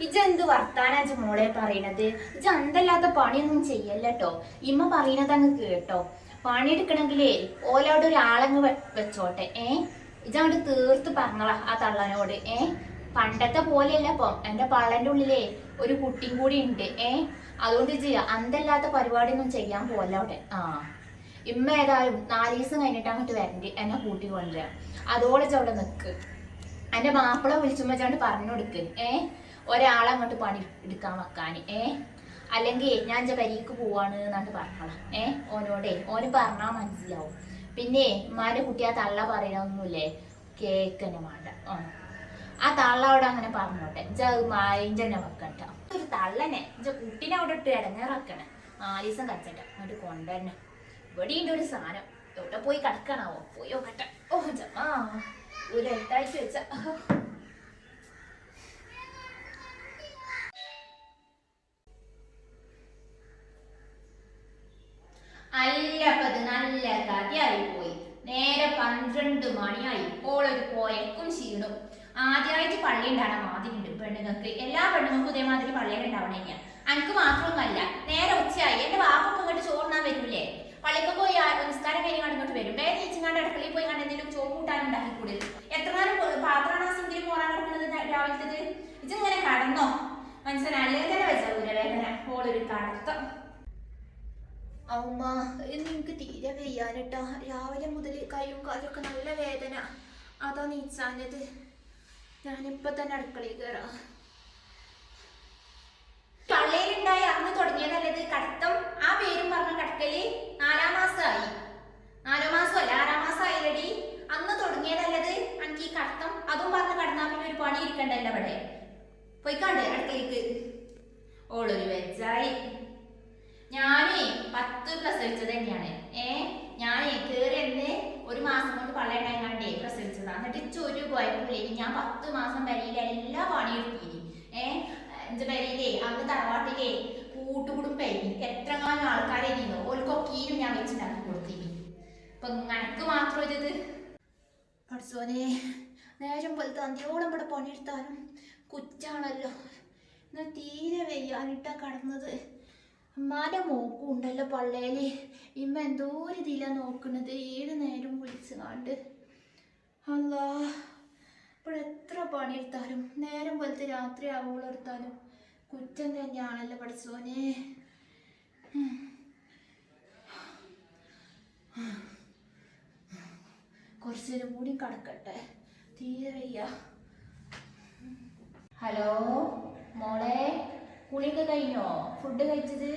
ഇജെന്ത് വർത്താനാച്ച് മോളെ പറയണത്? ഇജ അന്തല്ലാത്ത പണിയൊന്നും ചെയ്യല്ലോ ഇമ്മ പറയണത് അങ്ങ് കേട്ടോ. പണി എടുക്കണമെങ്കിലേ ഓലോട് ഒരാളങ്ങ് വെച്ചോട്ടെ ഏ? ഇജങ്ങോട്ട് തീർത്ത് പറഞ്ഞളാ ആ തള്ളനോട് ഏ? പണ്ടത്തെ പോലെയല്ല ഇപ്പം. എന്റെ പള്ളന്റെ ഉള്ളിലേ ഒരു കുട്ടിയും കൂടി ഉണ്ട് ഏ? അതുകൊണ്ട് ചെയ്യാ അന്തല്ലാത്ത പരിപാടിയൊന്നും ചെയ്യാൻ പോലെ അവിടെ. ആ. ഇമ്മ ഏതായാലും നാല് ദിവസം കഴിഞ്ഞിട്ട് അങ്ങോട്ട് വരണ്ട് എന്നെ കൂട്ടി കൊണ്ടുവരാം അതോടെ അവിടെ നിക്ക്. എന്റെ മാപ്പിള വിളിച്ചുമ്പോ പറഞ്ഞു കൊടുക്ക് ഏ ഒരാളങ്ങോട്ട് പണി എടുക്കാൻ വെക്കാൻ ഏ? അല്ലെങ്കിൽ ഞാൻ എന്റെ കരിക്ക് പോവാണ് എന്നാണ് പറഞ്ഞോളാം. ഏ? ഓനോടെ. ഓന് പറഞ്ഞാ മനസ്സിലാവും. പിന്നെ ഉമ്മാന്റെ കുട്ടി ആ തള്ള പറയണമൊന്നുമില്ലേ കേക്കന്നെ വേണ്ട ആ. തള്ള അവിടെ അങ്ങനെ പറഞ്ഞോട്ടെ. മൈൻഡ് തന്നെ വെക്കണ്ട. ഒരു തള്ളനെ. ഇജ്ജ കുട്ടീനെ അവിടെ ഇട്ട് ഇടങ്ങേറക്കണേ നാല് ദിവസം കച്ചട്ട അങ്ങോട്ട് കൊണ്ടുവന്നെ ഇവിടെ ഉണ്ട് ഒരു സാധനം എവിടെ പോയി കിടക്കണാവോ? പോയി നോക്കട്ടെ. ഓ ജമാ. ഒരു എട്ടാഴ്ച വെച്ച. നല്ല പോയി നേരെ പന്ത്രണ്ട് മണിയായി. ഇപ്പോൾ ഒരു പോയക്കും ക്ഷീണും ആദ്യമായിട്ട് പള്ളി ഉണ്ടാകണം മാതിരിണ്ട് പെണ്ണുങ്ങൾക്ക്. എല്ലാ പെണ്ണുങ്ങൾക്കും ഇതേമാതിരി പള്ളിയിൽ ഉണ്ടാവണേ എനിക്ക് മാത്രമൊന്നുമല്ല നേരെ ഉച്ചയായി. എന്റെ വാപ്പൊക്കെ ഇങ്ങോട്ട് ചോറിനാൻ വരില്ലേ? പള്ളിക്ക് പോയി നിസ്കാരം കഴിഞ്ഞ് കണ്ടിട്ട് വരും. വേറെ ചേച്ചിങ്ങാണ്ട് അടുക്കളയിൽ പോയി കണ്ട് എന്തെങ്കിലും ചോറ് കൂട്ടാൻ ഉണ്ടാക്കി കൂടി എത്ര നേരം പാത്രാണാസെങ്കിലും പോറാൻ കിടക്കുന്നത് രാവിലത്തേത്? ഇച്ചിങ്ങനെ കടന്നോ? മനസ്സിലായി തന്നെ വെച്ചാ വേദന ഓളൊരു കടത്തം അമ്മ ഇന്ന് എനിക്ക് തീരെ വെയ്യാനിട്ടാ രാവിലെ മുതൽ കൈയും കാലൊക്കെ നല്ല വേദന. അതാ നീച്ചാഞ്ഞത്. ഞാനിപ്പൊ തന്നെ അടുക്കളയിൽ കയറാം പള്ളിയിലുണ്ടായി അന്ന് തുടങ്ങിയതല്ലത് കടത്തം. ആ പേരും പറഞ്ഞ കടക്കൽ നാലാം മാസമായി നാലോ മാസം അല്ല ആറാം മാസം ആയില്ലടി അന്ന് തുടങ്ങിയതല്ലത് എനിക്ക് ഈ കടത്തം. അതും പറഞ്ഞ് കടന്നാ പിന്നെ ഒരു പണി ഇരിക്കണ്ടല്ലോ അവിടെ. പോയിക്കാണ്ട് അടുക്കളയ്ക്ക് ഓളൊരു വെജായി ഞാനേ പത്ത് പ്രസവിച്ചത് തന്നെയാണ്. ഏ? ഞാനേ കേറി എന്ന് ഒരു മാസം കൊണ്ട് പള്ളയുണ്ടായിക്കാണ്ടേ പ്രസവിച്ചതാ. എന്നിട്ട് ചൊരു കുഴപ്പമില്ല ഞാൻ പത്ത് മാസം വരിയില്ല എല്ലാ പണിയെടുത്തിനി ഏ? എന്റെ പെരയിലേ? അന്ന് തറവാട്ടിലേ കൂട്ടുകുടുംബായി എത്ര കാലം ആൾക്കാരായിരുന്നു ഓൽക്കൊക്കെയും ഞാൻ വെച്ചുണ്ടാക്കി കൊടുത്തിരി ഇപ്പൊ നനക്ക് മാത്രം ഇത് പഠിച്ചോനെ നേരം പോലത്തെ അന്ത്യോളം ഇവിടെ പണിയെടുത്താലും കുറ്റാണല്ലോ. ഇന്ന് തീരെ വെയ്യാനിട്ടാ കടന്നത്. ഉമ്മാന്റെ മോക്കും ഉണ്ടല്ലോ പള്ളേൽ. ഇമ്മ എന്തോ ഒരു ഇതിലാ നോക്കണത്. ഏത് നേരം വിളിച്ചു കാണ്ട്. അല്ലാ ഇപ്പോൾ എത്ര പണിയെടുത്താലും നേരം പോലത്തെ രാത്രി ആവുകളെടുത്താലും കുറ്റം തന്നെയാണല്ലോ പഠിച്ചോനെ കുറച്ചു നേരം കൂടി കടക്കട്ടെ. തീരെ വയ്യ. ഹലോ മോളെ. കുളിയൊക്കെ കഴിഞ്ഞോ? ഫുഡ് കഴിച്ചത്?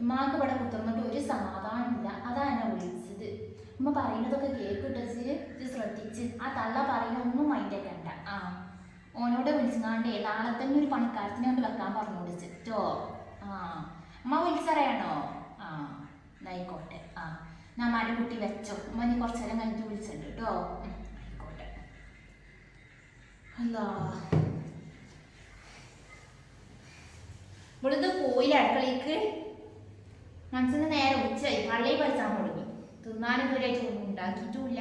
ഉമ്മാക്ക് ഇവിടെ കുത്തുന്നിട്ട് ഒരു സമാധാനമില്ല. അതാണ് എന്നെ വിളിച്ചത്. ഉമ്മ പറയുന്നതൊക്കെ കേൾക്കിട്ടച്ച് ഇത് ശ്രദ്ധിച്ച്. ആ തള്ള പറയുന്ന ഒന്നും മൈൻഡ് കണ്ട ആ ഓനോട് വിളിച്ചാണ്ടേ നാളെ തന്നെ ഒരു പണിക്കാരത്തിനെ കൊണ്ട് വെക്കാൻ പറഞ്ഞു വിളിച്ചിട്ടോ ആ ഉമ്മ വിളിച്ചറിയാണോ? ആ ആയിക്കോട്ടെ. ആ ഞാൻ മരകുട്ടി വെച്ചോ. ഉമ്മ നീ കുറച്ചു നേരം കഴിഞ്ഞിട്ട് വിളിച്ചിട്ടുണ്ട് കേട്ടോ ആയിക്കോട്ടെ. അല്ലാ. ഇവിടുന്ന് പോയില്ല അടുക്കളയ്ക്ക് മനസ്സിന് നേരെ ഉച്ചയായി പള്ളിയിൽ പഠിച്ചാൽ തുടങ്ങി. തിന്നാനും ഇതുവരെയായിട്ട് ഒന്നും ഉണ്ടാക്കിയിട്ടുമില്ല